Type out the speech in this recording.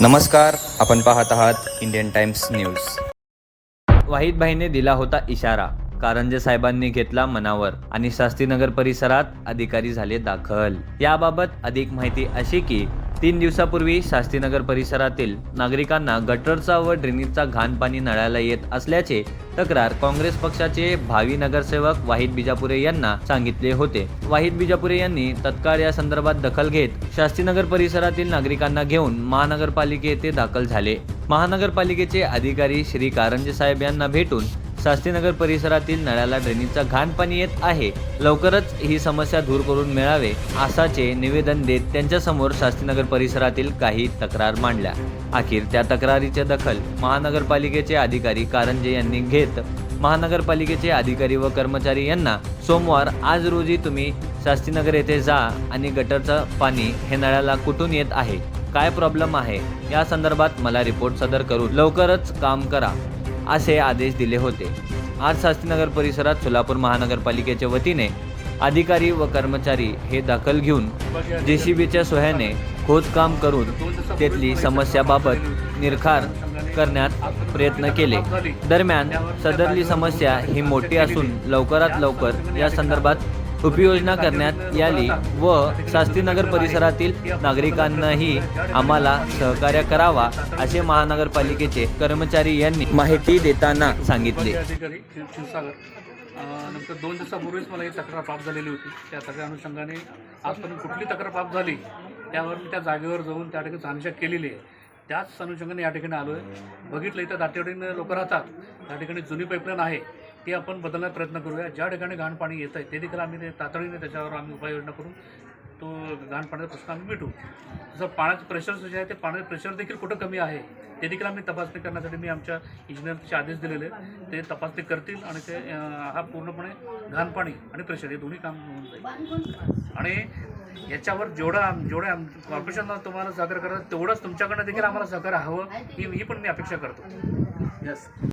नमस्कार आपण पाहत आहात इंडियन टाइम्स न्यूज. वाहिद भाईने दिला होता इशारा कारंजे साहेबांनी घेतला मनावर आणि शास्त्रीनगर परिसरात अधिकारी झाले दाखल. याबाबत अधिक माहिती अशी की तीन दिवसापूर्वी शास्त्रीनगर परिसरातील नागरिकांना गटरचा व ड्रेनेजचा घाण पाणी नळायला येत असल्याचे तक्रार काँग्रेस पक्षाचे भावी नगरसेवक वाहिद बिजापुरे यांना सांगितले होते. वाहिद बिजापुरे यांनी तत्काळ या संदर्भात दखल घेत शास्त्रीनगर परिसरातील नागरिकांना घेऊन महानगरपालिके येथे दाखल झाले. महानगरपालिकेचे अधिकारी श्री कारंजे साहेब यांना भेटून शास्त्रीनगर परिसरातील नळाला ड्रेनेजचा घाण पाणी येत आहे. लवकरच ही समस्या दूर करून मिळावे असाचे निवेदन देत त्यांच्यासमोर शास्त्रीनगर परिसरातील काही तक्रार मांडल्या. अखेर त्या तक्रारीची दखल महानगरपालिकेचे अधिकारी कारंजे यांनी घेत. महानगरपालिकेचे अधिकारी व कर्मचारी यांना सोमवार आज रोजी तुम्ही शास्त्रीनगर येथे जा आणि गटरचं पाणी हे नळाला कुठून येत आहे? काय प्रॉब्लेम आहे? या संदर्भात मला रिपोर्ट सदर करून लवकरच काम करा. असे आदेश दिले होते. आज शास्त्रीनगर परिसरात सोलापूर महानगरपालिकेच्या वतीने अधिकारी व कर्मचारी हे दाखल घेऊन जेसीबीच्या सोह्याने खोदकाम करून तेथली समस्याबाबत निरखार करण्यात प्रयत्न केले. दरम्यान सदरली समस्या ही मोठी असून लवकरात लवकर या संदर्भात उपयोजना करण्यात यावी व शास्त्रीनगर परिसरातील नागरिकांनाही आम्हाला सहकार्य करावा असे महानगरपालिकेचे कर्मचारी यांनी माहिती देताना सांगितले. नंतर दोन दिवसापूर्वीच मला ही तक्रार प्राप्त झालेली होती. त्या तक्रार अनुषंगाने आजपर्यंत कुठली तक्रार प्राप्त झाली त्यावर मी त्या जागेवर जाऊन त्या ठिकाणी छानशा केलेली आहे. त्याच अनुषंगाने या ठिकाणी आलो आहे बघितलं इथं दाटेवाडीने लोक राहतात. त्या ठिकाणी जुनी पाईपलाईन आहे. ते आपण बदलण्याचा प्रयत्न करूया. ज्या ठिकाणी घाण पाणी येत आहे ते देखील आम्ही ते तातडीने त्याच्यावर आम्ही उपाययोजना करून तो घाण पाण्याचा प्रश्न आम्ही मिटू जसं पाण्याचं प्रेशर जे आहे ते पाण्याचं प्रेशर देखील कुठं कमी आहे ते देखील आम्ही तपासणी करण्यासाठी मी आमच्या इंजिनियरचे आदेश दिलेले ते तपासणी करतील आणि ते हा पूर्णपणे घाण पाणी आणि प्रेशर हे दोन्ही काम होऊन जाईल. आणि याच्यावर जेवढं आम जेवढं आम कॉर्पोरेशनला तुम्हाला सहकार्य करतात तेवढंच तुमच्याकडनं देखील आम्हाला सहकार्य हवं ही ही पण मी अपेक्षा करतो. येस